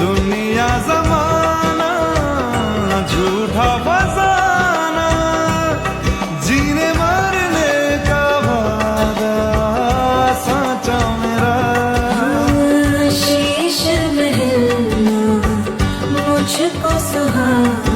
दुनिया जमाना झूठा बसाना जीने मरने का वादा साचा मेरा शीश महल मुझको सुहाना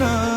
banana.